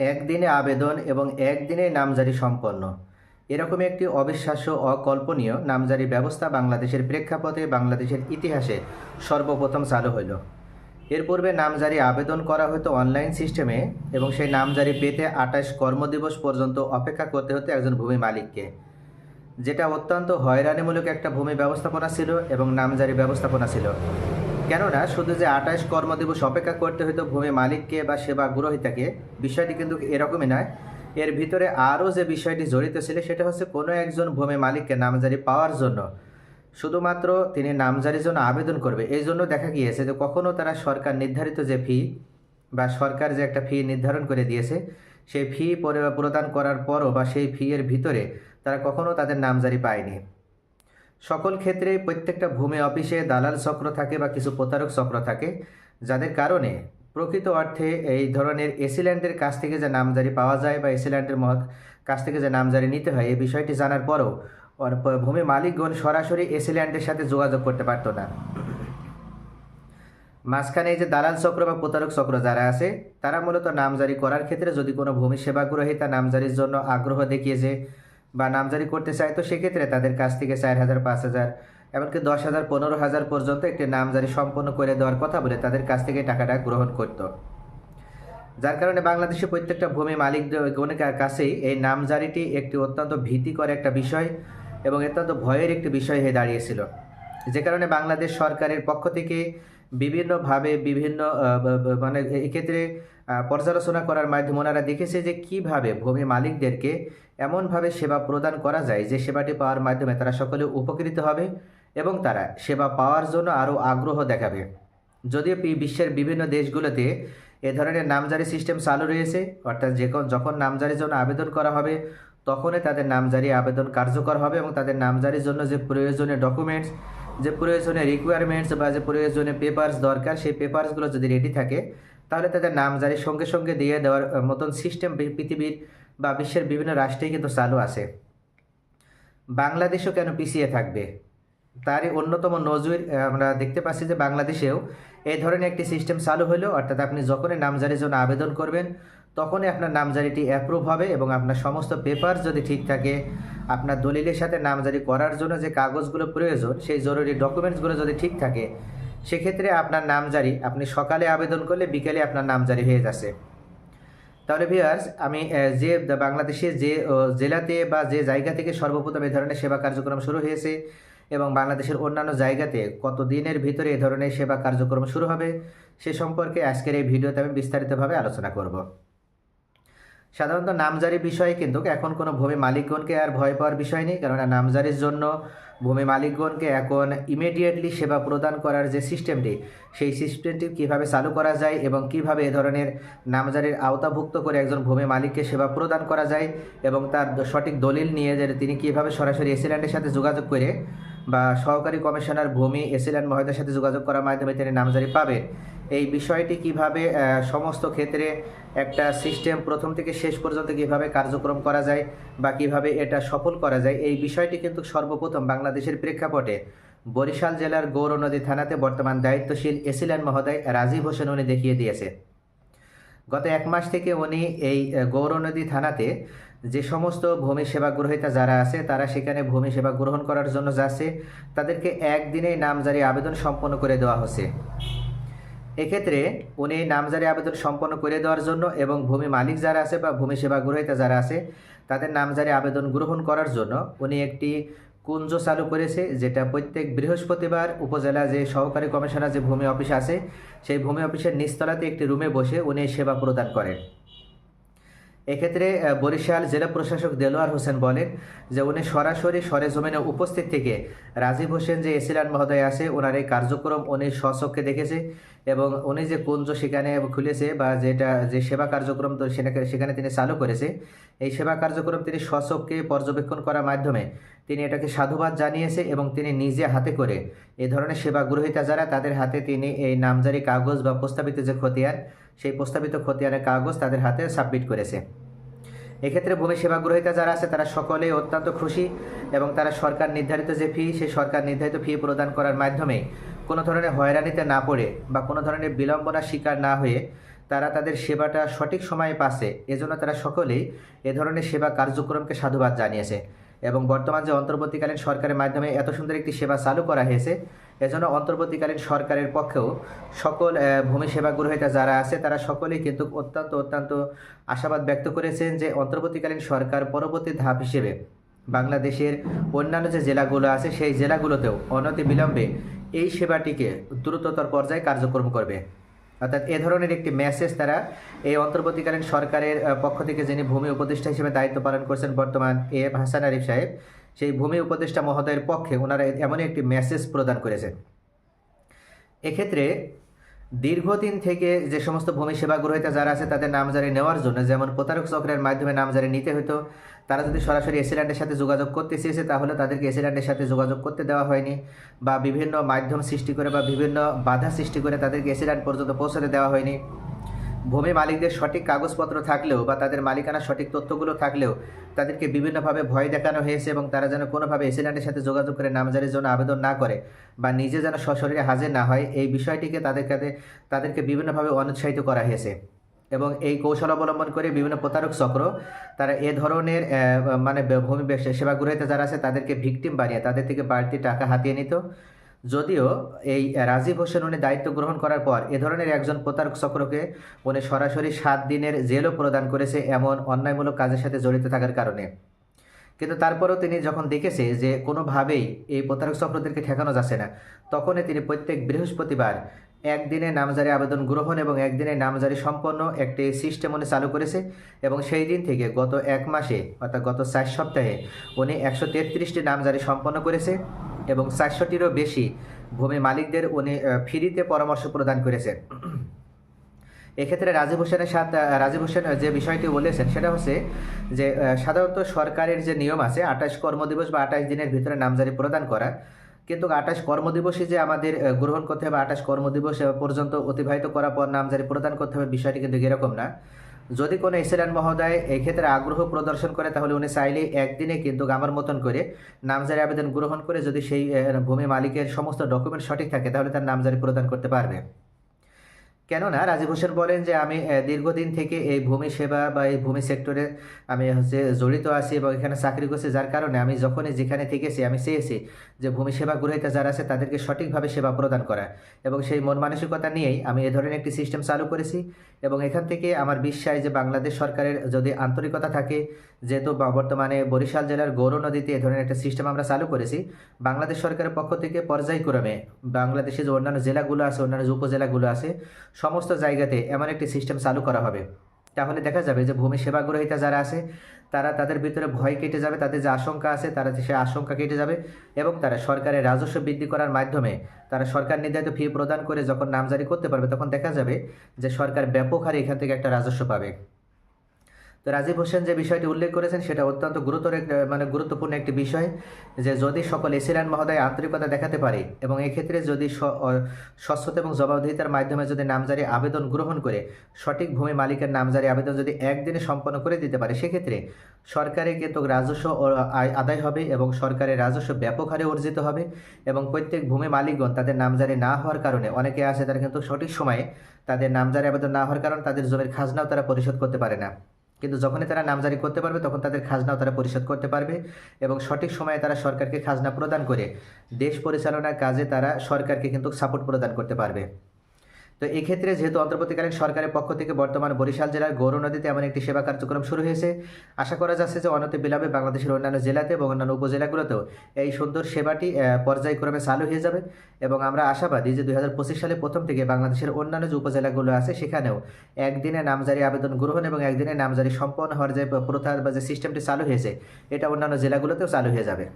একদিনে আবেদন এবং একদিনে নামজারি সম্পন্ন। এরকম একটি অবিশ্বাস্য, অকল্পনীয় নামজারি ব্যবস্থা বাংলাদেশের প্রেক্ষাপটে বাংলাদেশের ইতিহাসে সর্বপ্রথম চালু হইল। এর পূর্বে নামজারি আবেদন করা হতো অনলাইন সিস্টেমে এবং সেই নামজারি পেতে আঠাশ কর্মদিবস পর্যন্ত অপেক্ষা করতে হতো একজন ভূমি মালিককে। যেটা অত্যন্ত হয়রানিমূলক একটা ভূমি ব্যবস্থাপনা ছিল এবং নামজারি ব্যবস্থাপনা ছিল। কেননা শুধু যে আঠাশ কর্মদিবস অপেক্ষা করতে হতো ভূমি মালিককে বা সেবা গ্রহীতাকে, বিষয়টি কিন্তু এরকমই নয়। এর ভিতরে আরও যে বিষয়টি জড়িত ছিল সেটা হচ্ছে কোনো একজন ভূমি মালিককে নামজারি পাওয়ার জন্য। শুধুমাত্র তিনি নামজারির জন্য আবেদন করবে। এই জন্য দেখা গিয়েছে যে কখনো তারা সরকার নির্ধারিত যে ফি বা সরকার যে একটা ফি নির্ধারণ করে দিয়েছে, সেই ফি পরে- প্রদান করার পরও বা সেই ফি এর ভিতরে তারা কখনো তাদের নামজারি পায়নি। সকল ক্ষেত্রে প্রত্যেকটা ভূমি অফিসে দালাল চক্র থাকে বা কিছু প্রতারক চক্র থাকে, যাদের কারণে প্রকৃত অর্থে এই ধরনের এসিল্যান্ডের কাছ থেকে যে নামজারি পাওয়া যায় বা এসিল্যান্ডের মহৎ কাছ থেকে যে নামজারি নিতে হয়, এই বিষয়টি জানার পরও ভূমি মালিকগণ সরাসরি এসিল্যান্ডের সাথে যোগাযোগ করতে পারতো না। মাঝখানে যে দালাল চক্র বা প্রতারক চক্র যারা আছে, তারা মূলত নামজারি করার ক্ষেত্রে যদি কোনো ভূমি সেবা গ্রহীতা নামজারির জন্য আগ্রহ দেখিয়েছে বা নামজারি করতে চায়, তো সেক্ষেত্রে তাদের কাছ থেকে চার হাজার, পাঁচ হাজার, এমনকি দশ হাজার, পনেরো হাজার পর্যন্ত একটি নামজারি সম্পন্ন করে দেওয়ার কথা বলে তাদের কাছ থেকে টাকাটা গ্রহণ করতো। যার কারণে বাংলাদেশে প্রত্যেকটা ভূমি মালিকদের কাছেই এই নামজারিটি একটি অত্যন্ত ভীতিকর একটা বিষয় এবং অত্যন্ত ভয়ের একটি বিষয় হয়ে দাঁড়িয়েছিল। যে কারণে বাংলাদেশ সরকারের পক্ষ থেকে বিভিন্নভাবে বিভিন্ন মানে এক্ষেত্রে পর্যালোচনা করার মাধ্যমে ওনারা দেখেছে যে কীভাবে ভূমি মালিকদেরকে এমনভাবে সেবা প্রদান করা যায় যে সেবাটি পাওয়ার মাধ্যমে তারা সকলে উপকৃত হবে এবং তারা সেবা পাওয়ার জন্য আরও আগ্রহ দেখাবে। যদিও বিশ্বের বিভিন্ন দেশগুলোতে এ ধরনের নামজারি সিস্টেম চালু রয়েছে, অর্থাৎ যে যখন নামজারির জন্য আবেদন করা হবে, তখনই তাদের নামজারি আবেদন কার্যকর হবে এবং তাদের নামজারির জন্য যে প্রয়োজনীয় ডকুমেন্টস যে প্রয়োজনীয় রিকোয়ারমেন্টস বা যে প্রয়োজনীয় পেপারস দরকার, সেই পেপারসগুলো যদি রেডি থাকে তাহলে তাদের নাম নামজারির সঙ্গে সঙ্গে দিয়ে দেওয়ার মতন সিস্টেম পৃথিবীর বা বিশ্বের বিভিন্ন রাষ্ট্রেই কিন্তু চালু আছে। বাংলাদেশও কেন পিছিয়ে থাকবে? তারই অন্যতম নজির আমরা দেখতে পাচ্ছি যে বাংলাদেশেও এই ধরনের একটি সিস্টেম চালু হলো। অর্থাৎ আপনি যখনই নামজারির জন্য আবেদন করবেন, তখনই আপনার নামজারিটি অ্যাপ্রুভ হবে এবং আপনার সমস্ত পেপার যদি ঠিক থাকে, আপনার দলিলের সাথে নামজারি করার জন্য যে কাগজগুলো প্রয়োজন, সেই জরুরি ডকুমেন্টসগুলো যদি ঠিক থাকে সেক্ষেত্রে আপনার নাম জারি। আপনি সকালে আবেদন করলে বিকেলে আপনার নাম জারি হয়ে যাচ্ছে। তাহলে ভিউয়ার্স আমি যে বাংলাদেশে যে জেলাতে বা যে জায়গা থেকে সর্বপ্রথম এ ধরনের সেবা কার্যক্রম শুরু হয়েছে এবং বাংলাদেশের অন্যান্য জায়গাতে কত দিনের ভিতরে এ ধরনের সেবা কার্যক্রম শুরু হবে, সে সম্পর্কে আজকের এই ভিডিওতে আমি বিস্তারিতভাবে আলোচনা করব। সাধারণত নামজারি বিষয়ে কিন্তু এখন কোনো ভূমি মালিকগণকে আর ভয় পাওয়ার বিষয় নেই, কেননা নামজারির জন্য ভূমি মালিকগণকে এখন ইমিডিয়েটলি সেবা প্রদান করার যে সিস্টেমটি সেই সিস্টেমটি কীভাবে চালু করা যায় এবং কীভাবে এ ধরনের নামজারির আওতাভুক্ত করে একজন ভূমি মালিককে সেবা প্রদান করা যায় এবং তার সঠিক দলিল নিয়ে যে তিনি কীভাবে সরাসরি এসিল্যান্ডের সাথে যোগাযোগ করে বা সহকারী কমিশনার ভূমি এসিল্যান্ড মহোদয়ের সাথে যোগাযোগ করার মাধ্যমে তিনি নামজারি পাবেন এই বিষয়টি কীভাবে সমস্ত ক্ষেত্রে একটা সিস্টেম প্রথম থেকে শেষ পর্যন্ত কীভাবে কার্যক্রম করা যায় বা কীভাবে এটা সফল করা যায় এই বিষয়টি কিন্তু সর্বপ্রথম বাংলাদেশের প্রেক্ষাপটে বরিশাল জেলার গৌর নদী থানাতে বর্তমান দায়িত্বশীল এসিল্যান্ড মহোদয় রাজীব হোসেন উনি দেখিয়ে দিয়েছে। গত এক মাস থেকে উনি এই আহ, গৌরনদী থানাতে যে সমস্ত ভূমি সেবা গ্রহীতা যারা আছে তারা সেখানে ভূমি সেবা গ্রহণ করার জন্য যাচ্ছে। তাদেরকে একদিনেই নামজারি আবেদন সম্পন্ন করে দেওয়া হচ্ছে। এক্ষেত্রে উনি নামজারি আবেদন সম্পন্ন করে দেওয়ার জন্য এবং ভূমি মালিক যারা আছে বা ভূমি সেবা গ্রহীতা যারা আছে, তাদের নামজারি আবেদন গ্রহণ করার জন্য উনি একটি কুঞ্জ চালু করেছে, যেটা প্রত্যেক বৃহস্পতিবার উপজেলা যে সহকারী কমিশনার যে ভূমি অফিস আছে, সেই ভূমি অফিসের নিচতলাতে একটি রুমে বসে উনি সেবা প্রদান করেন। এক্ষেত্রে বরিশাল জেলা প্রশাসক দেলোয়ার হোসেন বলেন যে উনি সরাসরি সরেজমিনে উপস্থিত থেকে রাজীব হোসেন যে এসিলান মহোদয় আছে, ওনার এই কার্যক্রম উনি স্বচক্ষে দেখেছে এবং উনি যে কুঞ্জ সেখানে খুলেছে বা যেটা, যে সেবা কার্যক্রম তো সেখানে তিনি চালু করেছে এই সেবা কার্যক্রম তিনি স্বচক্ষে পর্যবেক্ষণ করার মাধ্যমে তিনি এটাকে সাধুবাদ জানিয়েছে এবং তিনি নিজে হাতে করে এ ধরনের সেবা গ্রহীতা যারা, তাদের হাতে তিনি এই নামজারি কাগজ বা প্রস্তাবিত যে খতিয়ান, সেই প্রস্তাবিত খতিয়ানের কাগজ তাদের হাতে সাবমিট করেছে। এক্ষেত্রে ভূমি সেবা গ্রহীতা যারা আছে, তারা সকলে অত্যন্ত খুশি এবং তারা সরকার নির্ধারিত যে ফি, সেই সরকার নির্ধারিত ফি প্রদান করার মাধ্যমে কোনো ধরনের হয়রানিতে না পড়ে বা কোনো ধরনের বিলম্বনার শিকার না হয়ে তারা তাদের সেবাটা সঠিক সময়ে পাচ্ছে। এজন্য তারা সকলেই এ ধরনের সেবা কার্যক্রমকে সাধুবাদ জানিয়েছে এবং বর্তমান যে অন্তর্বর্তীকালীন সরকারের মাধ্যমে এত সুন্দর একটি সেবা চালু করা হয়েছে, এজন্য অন্তর্বর্তীকালীন সরকারের পক্ষেও সকল ভূমি সেবা গ্রহীতা যারা আছে, তারা সকলেই কিন্তু অত্যন্ত অত্যন্ত আশাবাদ ব্যক্ত করেছেন যে অন্তর্বর্তীকালীন সরকার পরবর্তী ধাপ হিসেবে বাংলাদেশের অন্যান্য যে জেলাগুলো আছে, সেই জেলাগুলোতেও অনতি বিলম্বে এই সেবাটিকে দ্রুততর পর্যায়ে কার্যক্রম করবে। অর্থাৎ এ ধরনের একটি মেসেজ তারা এই অন্তর্বর্তীকালীন সরকারের পক্ষ থেকে যিনি ভূমি উপদেষ্টা হিসেবে দায়িত্ব পালন করছেন বর্তমান এ এম হাসান আরিফ সাহেব, সেই ভূমি উপদেষ্টা মহোদয়ের পক্ষে ওনারা এমনই একটি মেসেজ প্রদান করেছেন। এক্ষেত্রে দীর্ঘদিন থেকে যে সমস্ত ভূমি সেবা গ্রহীতা যারা আছে, তাদের নামজারি নেওয়ার জন্য, যেমন প্রতারক চক্রের মাধ্যমে নামজারি নিতে হতো তারা যদি সরাসরি এসিল্যান্ডের সাথে যোগাযোগ করতে চেয়েছে, তাহলে তাদেরকে এসিল্যান্ডের সাথে যোগাযোগ করতে দেওয়া হয়নি বা বিভিন্ন মাধ্যম সৃষ্টি করে বা বিভিন্ন বাধা সৃষ্টি করে তাদেরকে এসিল্যান্ড পর্যন্ত পৌঁছাতে দেওয়া হয়নি। ভূমি মালিকদের সঠিক কাগজপত্র থাকলেও বা তাদের মালিকানা সঠিক তথ্যগুলো থাকলেও তাদেরকে বিভিন্নভাবে ভয় দেখানো হয়েছে এবং তারা যেন কোনোভাবে এসিল্যান্ডের সাথে যোগাযোগ করে নামজারির জন্য আবেদন না করে বা নিজে যেন সশরীরে হাজির না হয়, এই বিষয়টিকে তাদের কাছে, তাদেরকে বিভিন্নভাবে অনুৎসাহিত করা হয়েছে। এবং এই কৌশল অবলম্বন করে বিভিন্ন প্রতারক চক্র, তারা এ ধরনের মানে ভূমি সেবা যারা আছে তাদেরকে ভিকটিম বানিয়ে, তাদের থেকে বাড়তি টাকা হাতিয়ে নিত। যদিও এই রাজীব হোসেন উনি দায়িত্ব গ্রহণ করার পর এ ধরনের একজন প্রতারক চক্রকে উনি সরাসরি সাত দিনের জেলও প্রদান করেছে এমন অন্যায়মূলক কাজের সাথে জড়িত থাকার কারণে। কিন্তু তারপরেও তিনি যখন দেখেছে যে কোনোভাবেই এই প্রতারক চক্রদেরকে ঠেকানো যাচ্ছে না, তখনই তিনি প্রত্যেক বৃহস্পতিবার একদিনে নামজারি আবেদন গ্রহণ এবং একদিনে নামজারি সম্পন্ন একটি সিস্টেম উনি চালু করেছে এবং সেই দিন থেকে গত এক মাসে অর্থাৎ গত চার সপ্তাহে উনি একশো তেত্রিশটি নামজারি সম্পন্ন করেছে। এবং চারশোটিরও বেশি ভূমি মালিকদের উনি ফ্রিতে পরামর্শ প্রদান করেছেন। এক্ষেত্রে রাজীব হোসেনের সাথে রাজীব হোসেন যে বিষয়টি বলেছেন, সেটা হচ্ছে যে সাধারণত সরকারের যে নিয়ম আছে, আঠাশ কর্মদিবস বা আঠাশ দিনের ভিতরে নামজারি প্রদান করা। কিন্তু আঠাশ কর্মদিবসই যে আমাদের গ্রহণ করতে হবে, আঠাশ কর্মদিবস পর্যন্ত অতিবাহিত করার পর নামজারি প্রদান করতে হবে, বিষয়টি কিন্তু এরকম না। যদি কোনো এসিল্যান্ড মহোদয় এক্ষেত্রে ক্ষেত্রে আগ্রহ প্রদর্শন করে, তাহলে উনি চাইলে একদিনে কিন্তু গামার মতন করে নামজারি আবেদন গ্রহণ করে যদি সেই ভূমি মালিকের সমস্ত ডকুমেন্ট সঠিক থাকে, তাহলে তার নামজারি প্রদান করতে পারবে। কেননা রাজীব হোসেন বলেন যে আমি দীর্ঘদিন থেকে এই ভূমি সেবা বা এই ভূমি সেক্টরে আমি হচ্ছে জড়িত আছি এবং এখানে চাকরি করছি, যার কারণে আমি যখনই যেখানে থেকেছি, আমি চেয়েছি যে ভূমি সেবা গ্রহীতা যারা আছে তাদেরকে সঠিকভাবে সেবা প্রদান করা। এবং সেই মন মানসিকতা নিয়েই আমি এ ধরনের একটি সিস্টেম চালু করেছি এবং এখান থেকে আমার বিশ্বাস যে বাংলাদেশ সরকারের যদি আন্তরিকতা থাকে যেহেতু বর্তমানে বরিশাল জেলার গৌর নদীতে এ ধরনের একটা সিস্টেম আমরা চালু করেছি, বাংলাদেশ সরকারের পক্ষ থেকে পর্যায়ক্রমে বাংলাদেশে যে অন্যান্য জেলাগুলো আছে, অন্যান্য যে উপজেলাগুলো আছে, সমস্ত জায়গাতে এমন একটি সিস্টেম চালু করা হবে। তাহলে দেখা যাবে যে ভূমি সেবা গ্রহীতা যারা আছে, তারা তাদের ভিতরে ভয় কেটে যাবে, তাদের যে আশঙ্কা আছে, তারা সে আশঙ্কা কেটে যাবে এবং তারা সরকারের রাজস্ব বৃদ্ধি করার মাধ্যমে তারা সরকার নির্ধারিত ফি প্রদান করে যখন নামজারি করতে পারবে, তখন দেখা যাবে যে সরকার ব্যাপক হারে এখান থেকে একটা রাজস্ব পাবে। তো রাজীব হোসেন যে বিষয়টি উল্লেখ করেছেন, সেটা অত্যন্ত গুরুতর মানে গুরুত্বপূর্ণ একটি বিষয় যে যদি সকল এসিল্যান্ড মহোদয় আন্তরিকতা দেখাতে পারে এবং এক্ষেত্রে যদি স্বচ্ছতা এবং জবাবদিহিতার মাধ্যমে যদি নামজারি আবেদন গ্রহণ করে, সঠিক ভূমি মালিকের নামজারি আবেদন যদি একদিনে সম্পন্ন করে দিতে পারে, সেক্ষেত্রে সরকারে কিন্তু রাজস্ব আদায় হবে এবং সরকারের রাজস্ব ব্যাপক হারে অর্জিত হবে এবং প্রত্যেক ভূমি মালিকগণ তাদের নামজারি না হওয়ার কারণে, অনেকে আছে তারা কিন্তু সঠিক সময়ে তাদের নামজারি আবেদন না হওয়ার কারণে তাদের জমির খাজনাও তারা পরিশোধ করতে পারে না। কিন্তু যখনই তারা নামজারি করতে পারবে, তখন তাদের খাজনাও তারা পরিশোধ করতে পারবে এবং সঠিক সময়ে তারা সরকারকে খাজনা প্রদান করে দেশ পরিচালনার কাজে তারা সরকারকে কিন্তু সাপোর্ট প্রদান করতে পারবে। তো এক্ষেত্রে যেহেতু অন্তর্বর্তীকালীন সরকারের পক্ষ থেকে বর্তমান বরিশাল জেলার গৌর নদীতে এমন একটি সেবা কার্যক্রম শুরু হয়েছে, আশা করা যাচ্ছে যে অনতি বিলাবে বাংলাদেশের অন্যান্য জেলাতে এবং অন্যান্য উপজেলাগুলোতেও এই সুন্দর সেবাটি পর্যায়ক্রমে চালু হয়ে যাবে এবং আমরা আশাবাদী যে দু হাজার পঁচিশ সালে প্রথম থেকে বাংলাদেশের অন্যান্য যে উপজেলাগুলো আছে সেখানেও একদিনে নামজারি আবেদন গ্রহণ এবং একদিনে নামজারি সম্পন্ন হওয়ার যে প্রথা বা যে সিস্টেমটি চালু হয়েছে, এটা অন্যান্য জেলাগুলোতেও চালু হয়ে যাবে।